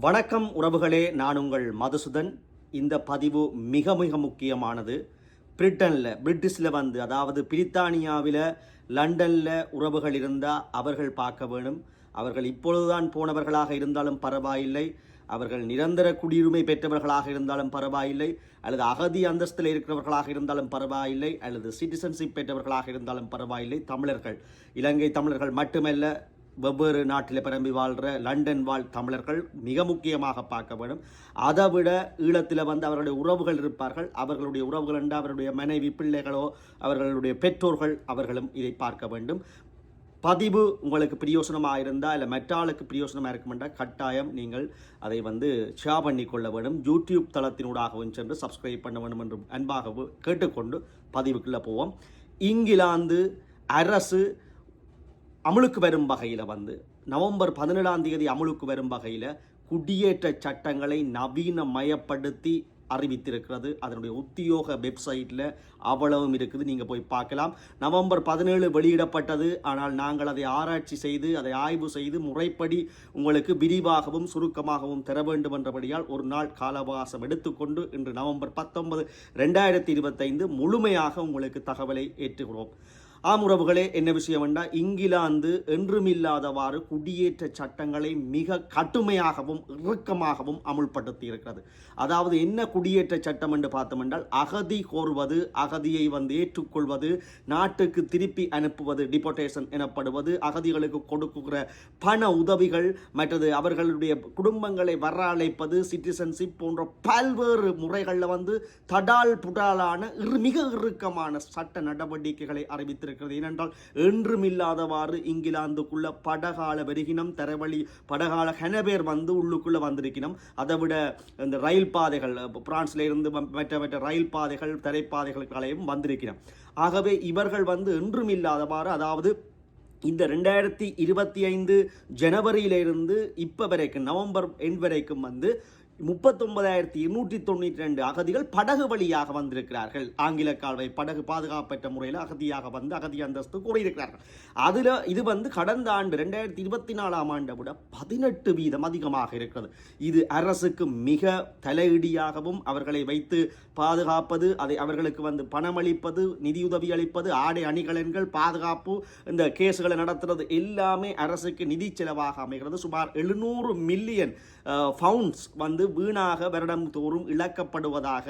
வணக்கம் உறவுகளே நான் உங்கள் மதுசுதன். இந்த பதிவு மிக மிக முக்கியமானது. பிரிட்டனில் பிரிட்டிஷில் வந்து அதாவது பிரித்தானியாவில் லண்டனில் உறவுகள் இருந்தால் அவர்கள் பார்க்க வேணும். அவர்கள் இப்பொழுதுதான் போனவர்களாக இருந்தாலும் பரவாயில்லை. அவர்கள் நிரந்தர குடியுரிமை பெற்றவர்களாக இருந்தாலும் பரவாயில்லை. அல்லது அகதி அந்தஸ்தில் இருக்கிறவர்களாக இருந்தாலும் பரவாயில்லை. அல்லது சிட்டிசன்ஷிப் பெற்றவர்களாக இருந்தாலும் பரவாயில்லை. தமிழர்கள் இலங்கை தமிழர்கள் மட்டுமல்ல வெவ்வேறு நாட்டில் பிறம்பி வாழ்கிற லண்டன் வாழ் தமிழர்கள் மிக முக்கியமாக பார்க்க வேண்டும். அதை விட ஈழத்தில் வந்து அவர்களுடைய உறவுகள் இருப்பார்கள். அவர்களுடைய உறவுகள் என்று அவருடைய மனைவி பிள்ளைகளோ அவர்களுடைய பெற்றோர்கள் அவர்களும் இதை பார்க்க வேண்டும். பதிவு உங்களுக்கு பிரியோசனமாக இருந்தால் இல்லை மற்ற ஆளுக்கு பிரியோசனமாக இருக்குமென்றால் கட்டாயம் நீங்கள் அதை வந்து ஷேர் பண்ணி கொள்ள வேண்டும். யூடியூப் தளத்தினூடாகவும் சென்று சப்ஸ்கிரைப் பண்ண வேண்டும் என்று அன்பாக கேட்டுக்கொண்டு பதிவுக்குள்ளே போவோம். இங்கிலாந்து அரசு அமலுக்கு வரும் வகையில் வந்து நவம்பர் பதினேழாம் தேதி அமலுக்கு வரும் வகையில் குடியேற்ற சட்டங்களை நவீனமயப்படுத்தி அறிவித்திருக்கிறது. அதனுடைய உத்தியோக வெப்சைட்டில் அவ்வளவும் இருக்குது. நீங்கள் போய் பார்க்கலாம். நவம்பர் பதினேழு வெளியிடப்பட்டது. ஆனால் நாங்கள் அதை ஆராய்ச்சி செய்து அதை ஆய்வு செய்து முறைப்படி உங்களுக்கு விரிவாகவும் சுருக்கமாகவும் தர வேண்டும் என்றபடியால் ஒரு நாள் கால அவகாசம் எடுத்துக்கொண்டு இன்று நவம்பர் பத்தொன்பது ரெண்டாயிரத்தி இருபத்தைந்து முழுமையாக உங்களுக்கு தகவலை ஏற்றுகிறோம். ஆம் உறவுகளே என்ன விஷயம் என்றால் இங்கிலாந்து என்றுமில்லாதவாறு குடியேற்ற சட்டங்களை மிக கடுமையாகவும் இறுக்கமாகவும் அமுல்படுத்தி இருக்கிறது அதாவது என்ன குடியேற்ற சட்டம் என்று பார்த்தோம் என்றால் அகதி கோருவது அகதியை வந்து ஏற்றுக்கொள்வது நாட்டுக்கு திருப்பி அனுப்புவது டிபோட்டேஷன் எனப்படுவது அகதிகளுக்கு கொடுக்குகிற பண உதவிகள் மற்றது அவர்களுடைய குடும்பங்களை வரவழைப்பது சிட்டிசன்ஷிப் போன்ற பல்வேறு முறைகளில் வந்து தடால் புடாலான மிக இறுக்கமான சட்ட நடவடிக்கைகளை அறிவித்திருக்கிறது. ஏனென்றால் என்றும் இல்லாதவாறு இங்கிலாந்துக்குள்ள படகால வருகினம் தரவழி படகால ஹெனபேர் வந்து உள்ளுக்குள்ள வந்திருக்கணும் அதை விட இந்த ரயில் பாதைகள் பிரான்ஸ்ல இருந்து மற்ற மற்ற ரயில் பாதைகள் தரைப்பாதைகளுக்களையும் வந்திருக்கணும் ஆகவே இவர்கள் வந்து என்றும் இல்லாதவாறு அதாவது இந்த ரெண்டாயிரத்தி இருபத்தி ஐந்து ஜனவரியிலிருந்து இப்போ வரைக்கும் நவம்பர் எண் வரைக்கும் வந்து முப்பத்தொன்பதாயிரத்தி எண்ணூற்றி தொண்ணூற்றி ரெண்டு அகதிகள் படகு வழியாக வந்திருக்கிறார்கள். ஆங்கில கால்வாய் படகு பாதுகாப்பற்ற முறையில் அகதியாக வந்து அகதி அந்தஸ்து கூறியிருக்கிறார்கள் அதில் இது வந்து கடந்த ஆண்டு ரெண்டாயிரத்தி இருபத்தி நாலாம் ஆண்டை விட பதினெட்டு வீதம் அதிகமாக இருக்கிறது. இது அரசுக்கு மிக தலையிடியாகவும் அவர்களை வைத்து பாதுகாப்பது அதை அவர்களுக்கு வந்து பணமளிப்பது நிதியுதவி அளிப்பது ஆடை அணிகலன்கள் பாதுகாப்பு இந்த கேஸுகளை நடத்துறது எல்லாமே அரசுக்கு நிதி செலவாக அமைகிறது. சுமார் எழுநூறு மில்லியன் ஃபவுண்ட்ஸ் வந்து வீணாக வருடம் தோறும் இழக்கப்படுவதாக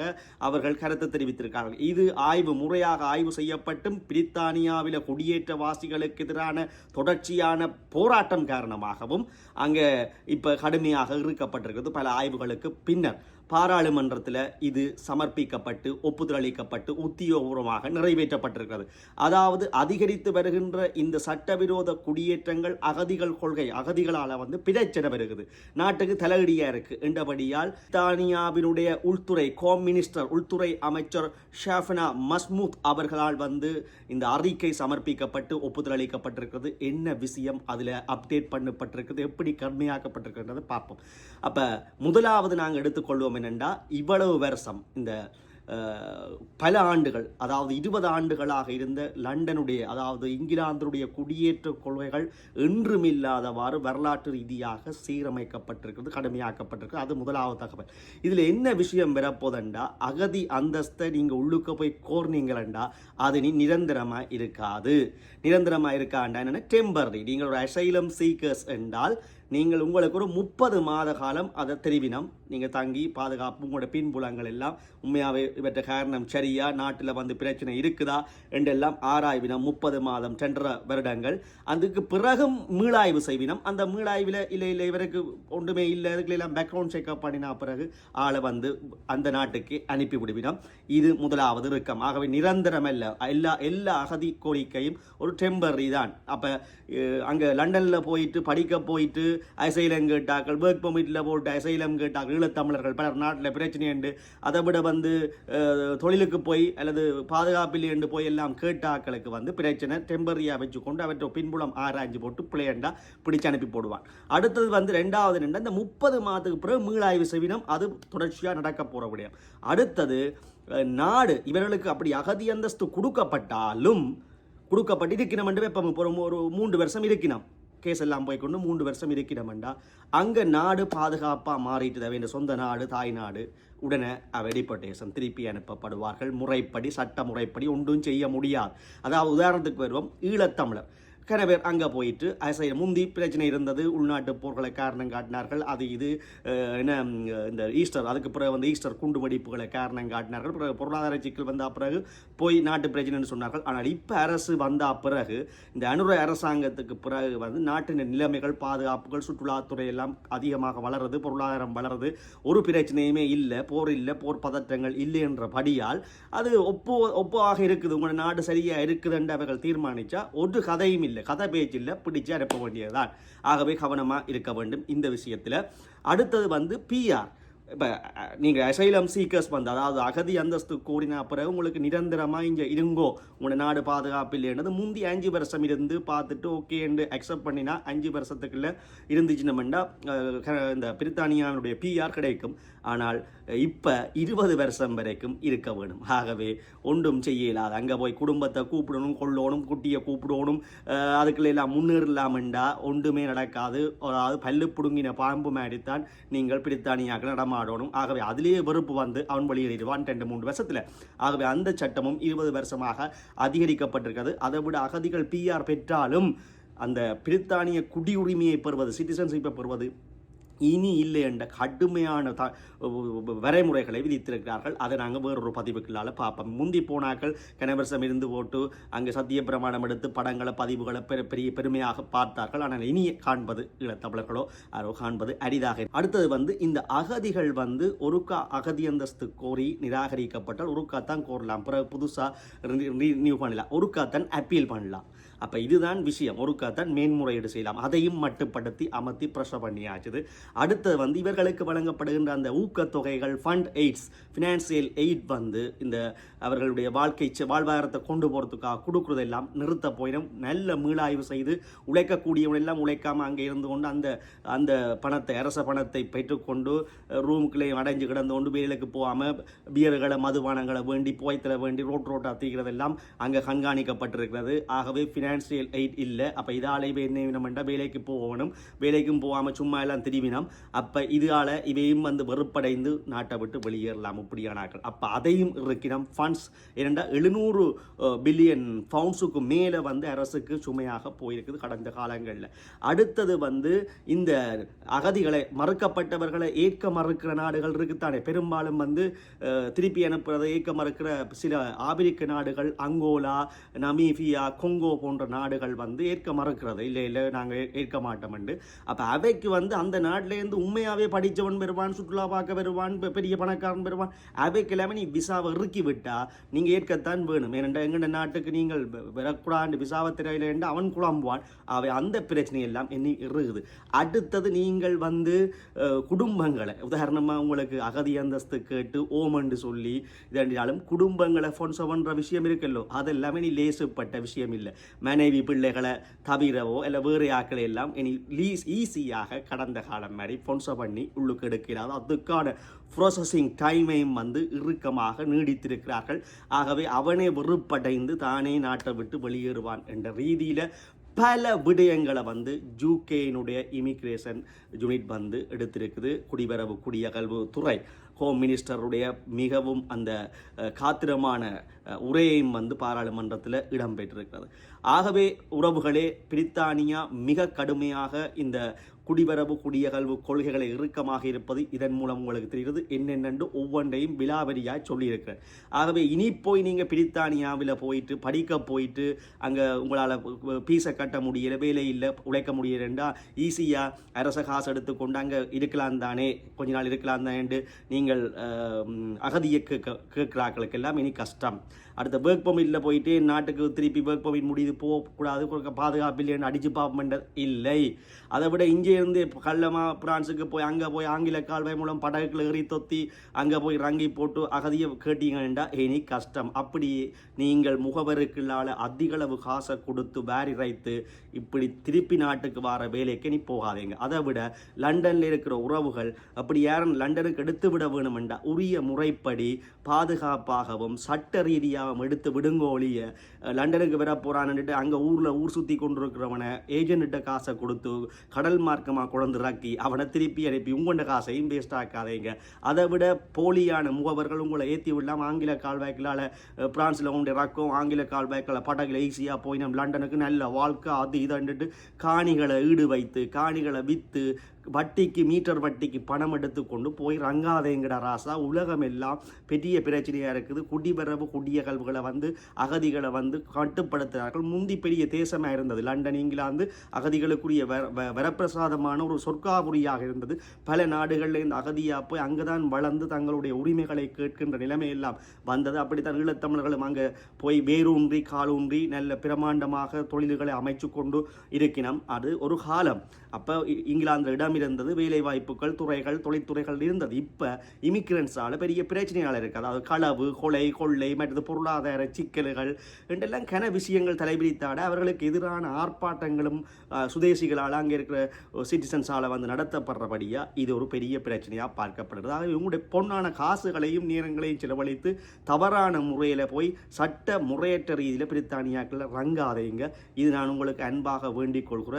அவர்கள் கருத்து தெரிவித்திருக்கிறார்கள் இது ஆய்வு முறையாக ஆய்வு செய்யப்பட்டும் பிரித்தானியாவில் குடியேற்றவாசிகளுக்கு எதிரான தொடர்ச்சியான போராட்டம் காரணமாகவும் அங்கே இப்போ கடுமையாக இருக்கப்பட்டிருக்கிறது பல ஆய்வுகளுக்கு பின்னர். பாராளுமன்றத்தில் இது சமர்ப்பிக்கப்பட்டு ஒப்புதல் அளிக்கப்பட்டு உத்தியோகபூர்வமாக நிறைவேற்றப்பட்டிருக்கிறது. அதாவது அதிகரித்து வருகின்ற இந்த சட்டவிரோத குடியேற்றங்கள் அகதிகள் கொள்கை அகதிகளால் வந்து பிரச்சனை வருகிறது. நாட்டுக்கு தலையடியாக இருக்கு. என்றபடியால் தானியாவினுடைய உள்துறை கோம் மினிஸ்டர் உள்துறை அமைச்சர் ஷாஃபனா மஸ்மூத் அவர்களால் வந்து இந்த அறிக்கை சமர்ப்பிக்கப்பட்டு ஒப்புதல் அளிக்கப்பட்டிருக்கிறது என்ன விஷயம் அதில் அப்டேட் பண்ணப்பட்டிருக்கிறது? எப்படி கடுமையாக்கப்பட்டிருக்கிறது பார்ப்போம். அப்போ முதலாவது நாங்கள் எடுத்துக்கொள்வோம் என்னென்னா இவ்வளவு வருஷம் இந்த பல ஆண்டுகள் அதாவது இருபது ஆண்டுகளாக இருந்த லண்டனுடைய அதாவது இங்கிலாந்துடைய குடியேற்ற கொள்கைகள் என்றுமில்லாதவாறு வரலாற்று ரீதியாக சீரமைக்கப்பட்டிருக்கிறது கடுமையாக்கப்பட்டிருக்கு அது முதலாவது தகவல். இதில் என்ன விஷயம் பெறப்போதண்டா அகதி அந்தஸ்தை நீங்கள் உள்ளுக்க போய் கோர்னீங்களண்டா அது நீ நிரந்தரமாக இருக்காது. நிரந்தரமாக இருக்காண்டா என்னென்னா டெம்பரரி நீங்கள் ஒரு அசைலம் சீக்கர்ஸ் என்றால் நீங்கள் உங்களுக்கு ஒரு முப்பது மாத காலம் அதை தெரிவினம். நீங்கள் தங்கி பாதுகாப்பு உங்களோட பின்புலங்கள் எல்லாம் உண்மையாகவே இவற்ற காரணம் சரியா நாட்டில் வந்து பிரச்சனை இருக்குதா என்றெல்லாம் ஆராய்வினம். முப்பது மாதம் சென்ற வருடங்கள். அதுக்கு பிறகும் மீளாய்வு செய்வினம். அந்த மீளாய்வில் இல்லை இல்லை இவருக்கு ஒன்றுமே இல்லை. இதுக்கு எல்லாம் பேக்ரவுண்ட் செக்அப் பண்ணினா பிறகு ஆளை வந்து அந்த நாட்டுக்கு அனுப்பி விடுவினம். இது முதலாவது இறுக்கம். ஆகவே நிரந்தரம் அல்ல. எல்லா எல்லா அகதி கோரிக்கையும் ஒரு டெம்பரரி தான். அப்போ அங்கே லண்டனில் போயிட்டு படிக்க போயிட்டு அசைலம் கேட்டாக்கள் ஒர்க் பெர்மிட்டில் போட்டு அசைலம் கேட்டாக்கள் ஈழத்தமிழர்கள் பலர் நாட்டில் பிரச்சனை உண்டு அதை விட வந்து தொழிலுக்கு போய் அல்லது பாதுகாப்பில் என்று போய் எல்லாம் கேட்டாக்களுக்கு வந்து பிரச்சனை டெம்பரரியாக வச்சுக்கொண்டு அவற்றை பின்புலம் ஆராய்ஞ்சு போட்டு பிள்ளையண்டா பிடிச்சு அனுப்பி போடுவான். அடுத்தது வந்து ரெண்டாவது என்னன்னா இந்த முப்பது மாதத்துக்கு பிறகு மீளாய்வு செவினம் அது தொடர்ச்சியாக நடக்க போகிற விடயம். அடுத்தது நாடு இவர்களுக்கு அப்படி அகதி அந்தஸ்து கொடுக்கப்பட்டாலும் கொடுக்கப்பட்டு இருக்கணும் என்று இப்போ ஒரு ஒரு மூன்று வருஷம் இருக்கணும். கேஸ் எல்லாம் போய் கொண்டு மூன்று வருஷம் இருக்கிடமெண்டா. அங்கே நாடு பாதுகாப்பாக மாறிட்டு வேண்டிய சொந்த நாடு தாய் நாடு. உடனே வெடிப்பட்டேசம் திருப்பி அனுப்பப்படுவார்கள். முறைப்படி சட்ட முறைப்படி ஒன்றும் செய்ய முடியாது. அதாவது உதாரணத்துக்கு வருவோம் ஈழத்தமிழர் கன பேர் அங்கே போயிட்டு அசை முந்தி பிரச்சனை இருந்தது உள்நாட்டு போர்களை காரணம் காட்டினார்கள் அது இது என்ன இந்த ஈஸ்டர் அதுக்கு பிறகு வந்து ஈஸ்டர் குண்டு வெடிப்புகளை காரணம் காட்டினார்கள் பிறகு பொருளாதார சிக்கல் வந்த பிறகு போய் நாட்டு பிரச்சனைன்னு சொன்னார்கள். ஆனால் இப்போ அரசு வந்த பிறகு இந்த அனுர அரசாங்கத்துக்கு பிறகு வந்து நாட்டின் நிலைமைகள் பாதுகாப்புகள் சுற்றுலாத்துறை எல்லாம் அதிகமாக வளருது பொருளாதாரம் வளருது ஒரு பிரச்சனையுமே இல்லை போர் இல்லை போர் பதற்றங்கள் இல்லை என்றபடியால் அது ஒப்போ ஒப்பாக இருக்குது உங்களோட நாடு சரியாக இருக்குதுன்னு அவர்கள் தீர்மானித்தா ஒரு கதையும் இல்லை. கதை பேச்சு இல்லை பிடிச்சு அனுப்ப வேண்டியதுதான். ஆகவே கவனமாக இருக்க வேண்டும் இந்த விஷயத்தில். அடுத்தது வந்து பிஆர் இப்போ நீங்கள் அசைலம் சீக்கர்ஸ் வந்து அதாவது அகதி அந்தஸ்து கூடின பிறகு உங்களுக்கு நிரந்தரமாக இங்கே இருங்கோ. உங்களோட நாடு பாதுகாப்பு இல்லைன்றது முந்தி அஞ்சு வருஷம் இருந்து பார்த்துட்டு ஓகே அக்செப்ட் பண்ணினா அஞ்சு வருஷத்துக்குள்ளே இருந்துச்சுன்னு இந்த பிரித்தானியாவுடைய பிஆர் கிடைக்கும். ஆனால் இப்போ இருபது வருஷம் வரைக்கும் இருக்க வேணும். ஆகவே ஒன்றும் செய்ய இல்லாது அங்கே போய் குடும்பத்தை கூப்பிடணும் கொள்ளணும் குட்டியை கூப்பிடணும் அதுக்குள்ள எல்லாம் முன்னேறலாமெண்டா ஒன்றுமே நடக்காது. அதாவது பல்லு பிடுங்கின பாம்பு மாதிரித்தான் நீங்கள் பிரித்தானியாக்கள் நடமாடணும். ஆகவே அதிலேயே வெறுப்பு வந்து அவன் வெளியேறிடுவான் ரெண்டு மூன்று வருஷத்தில். ஆகவே அந்த சட்டமும் இருபது வருஷமாக அதிகரிக்கப்பட்டிருக்கிறது. அதை விட அகதிகள் பிஆர் பெற்றாலும் அந்த பிரித்தானிய குடியுரிமையை பெறுவது சிட்டிசன்ஷிப்பை பெறுவது இனி இல்லை என்ற கடுமையான த வரைமுறைகளை விதித்திருக்கிறார்கள். அதை நாங்கள் வேறொரு பதிவுகளால் பார்ப்போம். முந்தி போனாக்கள் கனவரசம் இருந்து போட்டு அங்கே சத்திய பிரமாணம் எடுத்து படங்களை பதிவுகளை பெரு பெரிய பெருமையாக பார்த்தார்கள். ஆனால் இனி காண்பது ஈழத்தமிழர்களோ யாரோ காண்பது அரிதாக அடுத்தது வந்து இந்த அகதிகள் வந்து ஒருக்கா அகதி அந்தஸ்து கோரி நிராகரிக்கப்பட்டால் ஒருக்கா தான் கோரலாம். பிறகு புதுசாக நியூ பண்ணலாம் ஒருக்கா தான் அப்பீல் பண்ணலாம். அப்போ இதுதான் விஷயம். ஒருக்கா தான் மேன்முறையீடு செய்யலாம். அதையும் மட்டுப்படுத்தி அமர்த்தி ப்ரெஷர் பண்ணியாச்சுது அடுத்தது வந்து இவர்களுக்கு வழங்கப்படுகின்ற அந்த ஊக்கத்தொகைகள் ஃபண்ட் எய்ட்ஸ் ஃபினான்சியல் எய்ட் வந்து இந்த அவர்களுடைய வாழ்க்கை வாழ்வாதாரத்தை கொண்டு போகிறதுக்காக கொடுக்குறதெல்லாம் நிறுத்த போயிடும். நல்ல மீளாய்வு செய்து உழைக்கக்கூடியவனெல்லாம் உழைக்காமல் அங்கே இருந்து கொண்டு அந்த அந்த பணத்தை அரச பணத்தை பெற்றுக்கொண்டு ரூமுக்குள்ளே அடைஞ்சு கிடந்து கொண்டு வேலைக்கு போகாமல் பியர்களை மதுபானங்களை வேண்டி புகைத்தல வேண்டி ரோட் ரோட்டாக தீக்கிறதெல்லாம் அங்கே கண்காணிக்கப்பட்டிருக்கிறது. ஆகவே ஃபினான்சியல் எய்ட் இல்லை அப்போ இதாலே இவை என்ன வேணுமெண்டா வேலைக்கு போகணும் வேலைக்கும் போகாமல் சும்மா எல்லாம் திரும்பினோம் அப்போ இதால் இவையும் வந்து வெறுப்படைந்து நாட்டை விட்டு வெளியேறலாம் இப்படியான ஆட்கள் அப்போ அதையும் இருக்கிறோம் ஃபண்ட்ஸ் ஏனெண்டா எழுநூறு பில்லியன் பவுண்ட்ஸுக்கு மேலே வந்து அரசுக்கு சுமையாக போயிருக்குது கடந்த காலங்களில் அடுத்தது வந்து இந்த அகதிகளை மறுக்கப்பட்டவர்களை ஏற்க மறுக்கிற நாடுகள் இருக்குத்தானே பெரும்பாலும் வந்து திருப்பி அனுப்புறதை ஏற்க மறுக்கிற சில ஆப்பிரிக்க நாடுகள் அங்கோலா நமீபியா கொங்கோ போன்ற நாடுகள் வந்து ஏற்க மறுக்கிறது. இல்லை இல்லை நாங்கள் ஏற்க மாட்டோம்ண்டு அப்போ அவைக்கு வந்து அந்த நாட்டிலேருந்து உண்மையாகவே படித்தவன் வருவான் சுற்றுலா பார்க்க வருவான் பெரிய பணக்காரன் வருவான் அவைக்கு எல்லாமே நீ விசாவை இறுக்கி விட்டா நீங்கள் ஏற்கத்தான் வேணும். ஏனென்றால் எங்கட நாட்டுக்கு நீங்கள் வ- வரக்கூடாது விசாவை திரையில அவன் குழம்புவான். அவை அந்த பிரச்சனை எல்லாம் என்ன இருக்குது. அடுத்தது நீங்கள் வந்து குடும்பங்களை உதாரணமாக உங்களுக்கு அகதி அந்தஸ்து கேட்டு ஓமண்டு சொல்லி இதென்றாலும் குடும்பங்களை ஃபோன்ஸோ பண்ணுற விஷயம் இருக்குல்லோ அதெல்லாமே நீ லேசுப்பட்ட விஷயம் இல்லை. மனைவி பிள்ளைகளை தவிரவோ இல்லை வேறு ஆக்களை எல்லாம் இனி லீஸ் ஈஸியாக கடந்த காலம் மாதிரி பொன்சோ பண்ணி உள்ளுக்கு எடுக்கிறார். அதுக்கான ப்ரோசஸிங் டைமையும் வந்து இறுக்கமாக நீடித்திருக்கிறார்கள். ஆகவே அவனே வெறுப்படைந்து தானே நாட்டை விட்டு வெளியேறுவான் என்ற ரீதியில் பல விடயங்களை வந்து ஜூகேனுடைய இமிக்ரேஷன் யூனிட் வந்து எடுத்திருக்குது. குடிவரவு குடியகல்வு துறை ஹோம் மினிஸ்டருடைய மிகவும் அந்த காத்திரமான உரையையும் வந்து பாராளுமன்றத்தில் இடம்பெற்றிருக்கிறது. ஆகவே உறவுகளே பிரித்தானியா மிக கடுமையாக இந்த குடிவரவு குடியகழ்வு கொள்கைகளை இறுக்கமாக இருப்பது இதன் மூலம் உங்களுக்கு தெரிகிறது. என்னென்னு ஒவ்வொன்றையும் விலாவரியாக சொல்லியிருக்கிறேன் ஆகவே இனி போய் நீங்கள் பிரித்தானியாவில் போயிட்டு படிக்க போயிட்டு அங்கே உங்களால் பீஸை கட்ட முடியல வேலை இல்லை உழைக்க முடியலண்டா ஈஸியாக அரச காசு எடுத்துக்கொண்டு அங்கே இருக்கலாம் தானே கொஞ்ச நாள் இருக்கலாம் தானே நீங்கள் அகதியை கேட்க கேட்குறாக்களுக்கு இனி கஷ்டம். அடுத்த ஒர்க் பர்மிட்டில் போயிட்டு நாட்டுக்கு திருப்பி ஒர்க் பர்மிட் முடியுது போகக்கூடாது கொடுக்க பாதுகாப்பு இல்லைன்னு அடிச்சு பார்ப்போம்ன்றது இல்லை. அதை விட இங்கே கள்ளமாக பிரான்ஸுக்கு போய் அங்கே போய் ஆங்கில கால்வாய் மூலம் படகுகளை எறி தொத்தி அங்கே போய் ரங்கி போட்டு அகதியை கேட்டீங்கன்னா இனி கஷ்டம். அப்படி நீங்கள் முகவருக்குள்ளால அதிகளவு காசை கொடுத்து வேரி ரைத்து இப்படி திருப்பி நாட்டுக்கு வர வேலைக்கு நீ போகாதீங்க. அதை விட லண்டனில் இருக்கிற உறவுகள் அப்படி யாரும் லண்டனுக்கு எடுத்து விட வேணுமெண்டா உரிய முறைப்படி பாதுகாப்பாகவும் சட்ட ரீதியாகவும் எடுத்து விடுங்கோழிய லண்டனுக்கு வர போகிறான்னுட்டு அங்கே ஊரில் ஊர் சுற்றி கொண்டிருக்கிறவனை ஏஜென்ட்ட காசை கொடுத்து கடல் மார்க்கமாக குழந்து இறக்கி அவனை திருப்பி அனுப்பி உங்களோட காசையும் வேஸ்ட் ஆக்காதீங்க. அதை விட போலியான முகவர்கள் உங்களை ஏற்றி விடலாம் ஆங்கில கால்வாய்க்களால் பிரான்ஸில் கொண்டு இறக்கும் ஆங்கில கால்வாய்க்கில் படகுல ஈஸியாக போய் நம்ம லண்டனுக்கு நல்ல வாழ்க்கை அது இதுன்ட்டு காணிகளை ஈடு வைத்து காணிகளை விற்று வட்டிக்கு மீட்டர் வட்டிக்கு பணம் எடுத்துக்கொண்டு போய் ரங்காதேங்கட ராசா உலகம் எல்லாம் பெரிய பிரச்சனையாக இருக்குது. குடிவரவு குடியகல்வுகளை வந்து அகதிகளை வந்து கட்டுப்படுத்துகிறார்கள் முந்தி பெரிய தேசமாக இருந்தது. லண்டன் இங்கிலாந்து அகதிகளுக்குரிய வர வ- வரப்பிரசாதமான ஒரு சொர்க்காபுரியாக இருந்தது. பல நாடுகளில் இந்த அகதியாக போய் அங்கே தான் வளர்ந்து தங்களுடைய உரிமைகளை கேட்கின்ற நிலைமை எல்லாம் வந்தது. அப்படித்தான் ஈழத்தமிழர்களும் அங்கே போய் வேரூன்றி காலூன்றி நல்ல பிரமாண்டமாக தொழில்களை அமைச்சு கொண்டு இருக்கினோம். அது ஒரு காலம். அப்போ இங்கிலாந்து இடம் இருந்தது வேலை வாய்ப்புகள் துறைகள் தொழில்துறைகள் இருந்தது. இப்போ இமிக்ரன்ஸால் பெரிய பிரச்சனையால் இருக்குது அதாவது களவு கொலை கொள்ளை மற்றது பொருளாதார சிக்கல்கள் என்றெல்லாம் கன விஷயங்கள் தலைபிரித்தாட அவர்களுக்கு எதிரான ஆர்ப்பாட்டங்களும் சுதேசிகளால் அங்கே இருக்கிற சிட்டிசன்ஸால் வந்து நடத்தப்படுறபடியாக இது ஒரு பெரிய பிரச்சனையாக பார்க்கப்படுறது ஆகவே உங்களுடைய பொன்னான காசுகளையும் நேரங்களையும் செலவழித்து தவறான முறையில் போய் சட்ட முறையற்ற ரீதியில் பிரித்தானியாக்கள் ரங்காதைங்க. இது நான் உங்களுக்கு அன்பாக வேண்டிக் கொள்கிற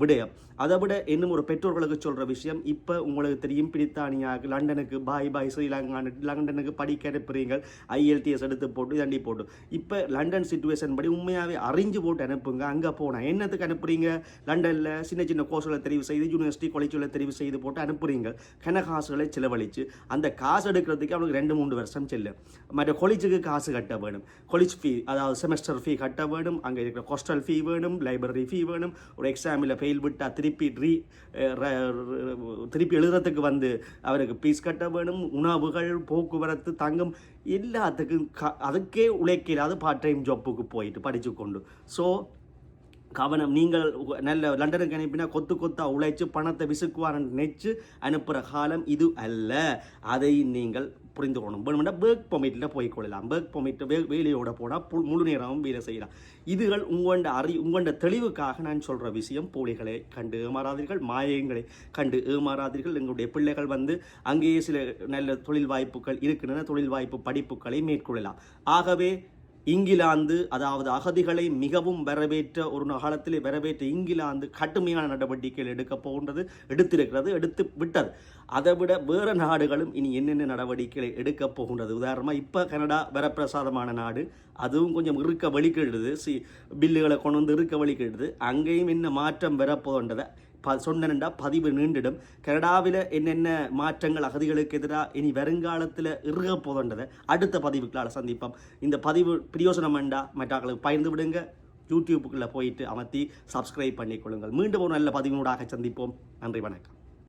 விடயம். அதை விட இன்னும் ஒரு பெற்றோர்கள் உங்களுக்கு சொல்கிற விஷயம் இப்போ உங்களுக்கு தெரியும் பிரித்தானியாவுக்கு லண்டனுக்கு பாய் பாய் ஸ்ரீலங்கா லண்டனுக்கு படிக்க அனுப்புறீங்க. ஐஎல்டிஎஸ் எடுத்து போட்டு தண்டி போட்டு. இப்போ லண்டன் சுச்சுவேஷன் படி உண்மையாகவே அறிஞ்சு போட்டு அனுப்புங்க. அங்கே போனால் என்னத்துக்கு அனுப்புறீங்க? லண்டனில் சின்ன சின்ன கோர்ஸ்களை தெரிவு செய்து யூனிவர்சிட்டி காலேஜுகளை தெரிவு செய்து போட்டு அனுப்புறீங்க. கன காசுகளை செலவழித்து அந்த காசு எடுக்கிறதுக்கு அவனுக்கு ரெண்டு மூணு வருஷம் செல்லும் மற்ற கொலிச்சுக்கு காசு கட்ட வேணும். கொலிஜ் ஃபீ அதாவது செமஸ்டர் ஃபீ கட்ட வேணும். அங்கே இருக்கிற ஹாஸ்டல் ஃபீ வேணும் லைப்ரரி ஃபீ வேணும். ஒரு எக்ஸாமில் ஃபெயில் விட்டால் திருப்பி ரீ திருப்பி எழுதுறதுக்கு வந்து அவருக்கு பீஸ் கட்ட வேணும் உணவுகள் போக்குவரத்து தங்கம் எல்லாத்துக்கும் க அதுக்கே உழைக்கிறாது பார்ட் டைம் ஜாப்புக்கு போயிட்டு படித்து கொண்டு ஸோ கவனம் நீங்கள் நல்ல லண்டனுக்கு அனுப்பினா கொத்து கொத்தா உழைச்சு பணத்தை விசுக்குவான்னு நினைச்சு அனுப்புகிற காலம் இது அல்ல. அதை நீங்கள் புரிந்து கொள்ளணும் வேணுமெண்டா பேர்க் பொமிட்டில் போய் கொள்ளலாம். பேர்க் வே வேலையோட போனால் புல் முழு நேரமும் வேலை செய்யலாம். இதுகள் உங்களோட அறி உங்களோட தெளிவுக்காக நான் சொல்கிற விஷயம் போலிகளை கண்டு ஏமாறாதீர்கள் மாயங்களை கண்டு ஏமாறாதீர்கள். எங்களுடைய பிள்ளைகள் வந்து அங்கேயே சில நல்ல தொழில் வாய்ப்புகள் இருக்கின்றன. தொழில் வாய்ப்பு படிப்புகளை மேற்கொள்ளலாம். ஆகவே இங்கிலாந்து அதாவது அகதிகளை மிகவும் வரவேற்ற ஒரு காலத்திலே வரவேற்ற இங்கிலாந்து கடுமையான நடவடிக்கைகள் எடுக்க போகின்றது எடுத்திருக்கிறது எடுத்து விட்டது. அதை விட வேறு நாடுகளும் இனி என்னென்ன நடவடிக்கைகளை எடுக்க போகின்றது? உதாரணமாக இப்போ கனடா வரப்பிரசாதமான நாடு. அதுவும் கொஞ்சம் இருக்க வலிக்கிடுது சி பில்லுகளை கொண்டு வந்து இருக்க வலிக்கிடுது அங்கேயும் என்ன மாற்றம் வரப்போன்றதை ப சொன்னேன்டா பதிவு நீண்டிடும். கனடாவில் என்னென்ன மாற்றங்கள் அகதிகளுக்கு எதிராக இனி வருங்காலத்தில் இருக போதன்றதை அடுத்த பதிவுகளால் சந்திப்போம். இந்த பதிவு பிரியோசனம் வேண்டா மற்றவர்களுக்கு பகிர்ந்து விடுங்க. யூடியூப்புக்குள்ளே போயிட்டு அமர்த்தி சப்ஸ்கிரைப் பண்ணிக்கொள்ளுங்கள். மீண்டும் ஒரு நல்ல பதிவினூடாக சந்திப்போம். நன்றி வணக்கம்.